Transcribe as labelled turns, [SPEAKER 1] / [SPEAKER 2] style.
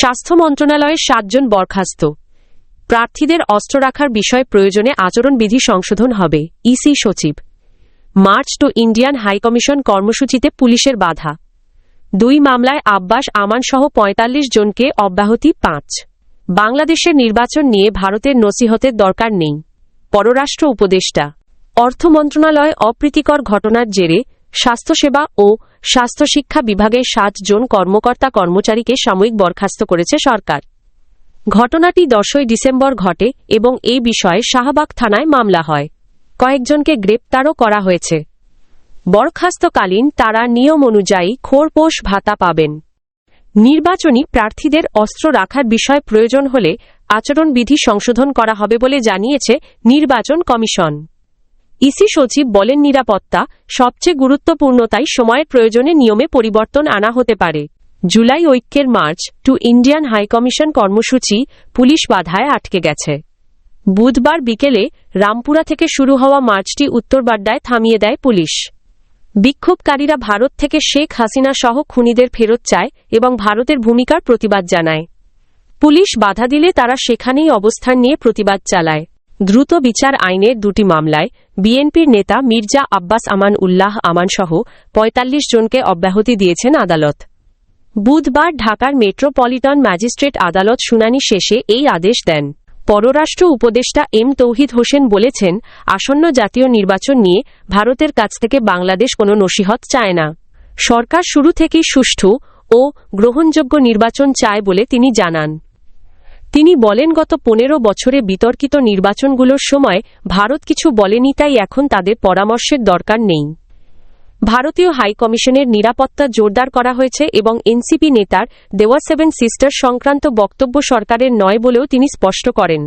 [SPEAKER 1] স্বাস্থ্য মন্ত্রণালয়ের সাতজন বরখাস্ত। প্রার্থীদের অস্ত্র রাখার বিষয়ে প্রয়োজনে আচরণবিধি সংশোধন হবে, ইসি সচিব। মার্চ টু ইন্ডিয়ান হাইকমিশন কর্মসূচিতে পুলিশের বাধা। দুই মামলায় আব্বাস আমান সহ পঁয়তাল্লিশ জনকে অব্যাহতি পাঁচ। বাংলাদেশের নির্বাচন নিয়ে ভারতের নসিহতের দরকার নেই। পররাষ্ট্র উপদেষ্টা। অর্থ মন্ত্রণালয় অপ্রীতিকর ঘটনার জেরে স্বাস্থ্যসেবা ও স্বাস্থ্য শিক্ষা বিভাগের জন কর্মকর্তা কর্মচারীকে সাময়িক বরখাস্ত করেছে সরকার। ঘটনাটি দশই ডিসেম্বর ঘটে এবং এই বিষয়ে শাহবাগ থানায় মামলা হয়। কয়েকজনকে গ্রেপ্তারও করা হয়েছে। বরখাস্তকালীন তারা নিয়ম অনুযায়ী খোরপোষ ভাতা পাবেন। নির্বাচনী প্রার্থীদের অস্ত্র রাখার বিষয় প্রয়োজন হলে আচরণবিধি সংশোধন করা হবে বলে জানিয়েছে নির্বাচন কমিশন। ইসি সচিব বলেন নিরাপত্তা সবচেয়ে গুরুত্বপূর্ণ তাই সময়ের প্রয়োজনে নিয়মে পরিবর্তন আনা হতে পারে। জুলাই ঐক্যের march to Indian high commission কর্মসূচি পুলিশ বাধায় আটকে গেছে। বুধবার বিকেলে রামপুরা থেকে শুরু হওয়া মার্চটি উত্তরবাড্ডায় থামিয়ে দেয় পুলিশ। বিক্ষোভকারীরা ভারত থেকে শেখ হাসিনা সহ খুনিদের ফেরত চায় এবং ভারতের ভূমিকার প্রতিবাদ জানায়। পুলিশ বাধা দিলে তারা সেখানেই অবস্থান নিয়ে প্রতিবাদ চালায়। দ্রুত বিচার আইনের দুটি মামলায় বিএনপির নেতা মির্জা আব্বাস আমান উল্লাহ আমান সহ পঁয়তাল্লিশ জনকে অব্যাহতি দিয়েছেন আদালত। বুধবার ঢাকার মেট্রোপলিটন ম্যাজিস্ট্রেট আদালত শুনানি শেষে এই আদেশ দেন। পররাষ্ট্র উপদেষ্টা এম তৌহিদ হোসেন বলেছেন, আসন্ন জাতীয় নির্বাচন নিয়ে ভারতের কাছ থেকে বাংলাদেশ কোনো নসিহত চায় না। সরকার শুরু থেকেই সুষ্ঠু ও গ্রহণযোগ্য নির্বাচন চায় বলে তিনি জানান। তিনি বলেন, গত পনেরো বছরে বিতর্কিত নির্বাচনগুলোর সময় ভারত কিছু বলেনি, তাই এখন তাদের পরামর্শের দরকার নেই। ভারতীয় হাইকমিশনের নিরাপত্তা জোরদার করা হয়েছে এবং এনসিপি নেতার দেওয়া সেভেন সিস্টার সংক্রান্ত বক্তব্য সরকারের নয় বলেও তিনি স্পষ্ট করেন।